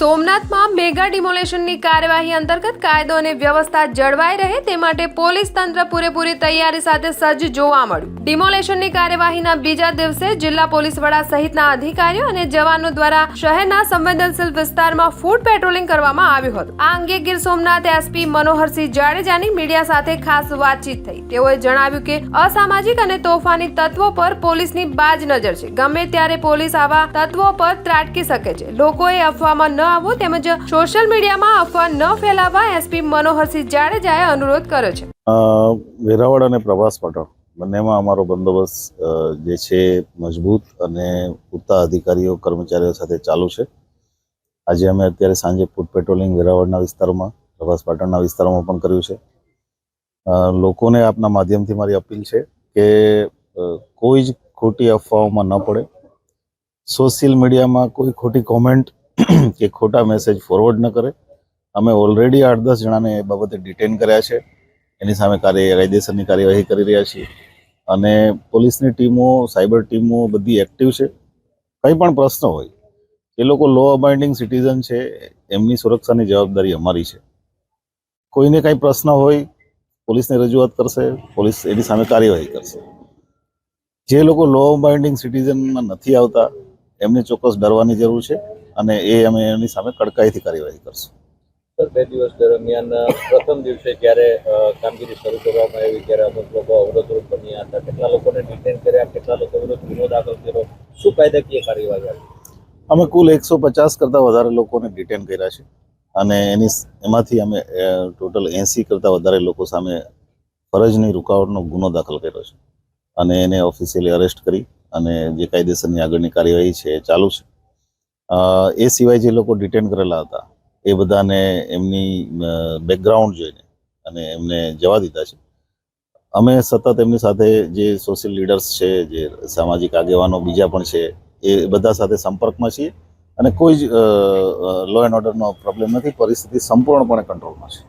સોમનાથમાં મેગા ડિમોલેશનની કાર્યવાહી અંતર્ગત કાયદો અને વ્યવસ્થા જળવાઈ રહે તે માટે પોલીસ તંત્ર પૂરેપૂરી તૈયારી સાથે સજ્જ જોવા મળ્યું. ડિમોલેશનની કાર્યવાહીના બીજા દિવસે જિલ્લા પોલીસ વડા સહિતના અધિકારીઓ અને જવાનો દ્વારા શહેરના સંવેદનશીલ વિસ્તારમાં ફૂડ પેટ્રોલિંગ કરવામાં આવ્યું હતું. આ અંગે ગીર સોમનાથ એસપી મનોહરસિંહ જાડેજાની મીડિયા સાથે ખાસ વાતચીત થઈ. તેઓએ જણાવ્યું કે, અસામાજિક અને તોફાની તત્વો પર પોલીસની બાજ નજર છે. ગમે ત્યારે પોલીસ આવા તત્વો પર ત્રાટકી શકે છે. લોકોએ અફવામાં ન આવવું તેમજ સોશિયલ મીડિયામાં અફવા ન ફેલાવવા એસપી મનોહરસિંહ જાડેજાએ અનુરોધ કર્યો છે. વેરાવળ અને પ્રવાસ પાટણ બંનેમાં અમારો બંદોબસ્ત જે છે મજબૂત અને પૂરતા અધિકારીઓ, કર્મચારીઓ સાથે ચાલુ છે. આજે અમે અત્યારે સાંજે ફૂડ પેટ્રોલિંગ વેરાવળના વિસ્તારોમાં પ્રવાસ પાટણના વિસ્તારોમાં પણ કર્યું છે. લોકોને આપના માધ્યમથી મારી અપીલ છે કે કોઈ જ ખોટી અફવાઓમાં ન પડે. સોશિયલ મીડિયામાં કોઈ ખોટી કોમેન્ટ કે ખોટા મેસેજ ફોરવર્ડ ન કરે. અમે ઓલરેડી આઠ દસ જણાને એ બાબતે ડિટેન કર્યા છે. એની સામે કાર્ય, કાયદેસરની કાર્યવાહી કરી રહ્યા છીએ. અને પોલીસની ટીમો, સાયબર ટીમો બધી એક્ટિવ છે. કંઈ પણ પ્રશ્ન હોય, એ લોકો લો અબાઇન્ડિંગ સિટીઝન છે. એમની સુરક્ષાની જવાબદારી અમારી છે. કોઈને કાંઈ પ્રશ્ન હોય, પોલીસને રજૂઆત કરશે, પોલીસ એની સામે કાર્યવાહી કરશે. જે લોકો લો અબાઇન્ડિંગ સિટીઝનમાં નથી આવતા, એમને ચોક્કસ ડરવાની જરૂર છે. અને એ અમે એની સામે કડકાઈથી કાર્યવાહી કરશું. સર બે દિવસ દરમિયાન પ્રથમ દિવસે જ્યારે કામગીરી શરૂ કરવામાં આવી ત્યારે અમુક લોકો અવરોધરૂપ બન્યા હતા? કેટલા લોકોને ડિટેન કર્યા? કેટલા લોકો વિરુદ્ધ ગુનો દાખલ કર્યો? શું કાયદાકીય કાર્યવાહી આવી? અમે કુલ એકસો પચાસ કરતાં વધારે લોકોને ડિટેન કર્યા છે. અને એની એમાંથી અમે ટોટલ એંસી કરતાં વધારે લોકો સામે ફરજની રૂકાવટનો ગુનો દાખલ કર્યો છે. અને એને ઓફિશિયલી અરેસ્ટ કરી અને જે કાયદેસરની આગળની કાર્યવાહી છે એ ચાલુ છે. એ સિવાય જે લોકો ડિટેન કરેલા હતા, એ બધાને એમની બેકગ્રાઉન્ડ જોઈને અને એમને જવા દીધા છે. અમે સતત એમની સાથે જે સોશિયલ લીડર્સ છે, જે સામાજિક આગેવાનો બીજા પણ છે, એ બધા સાથે સંપર્કમાં છીએ અને કોઈ જ લો એન્ડ ઓર્ડરનો પ્રોબ્લેમ નથી, પરિસ્થિતિ સંપૂર્ણપણે કંટ્રોલમાં છે.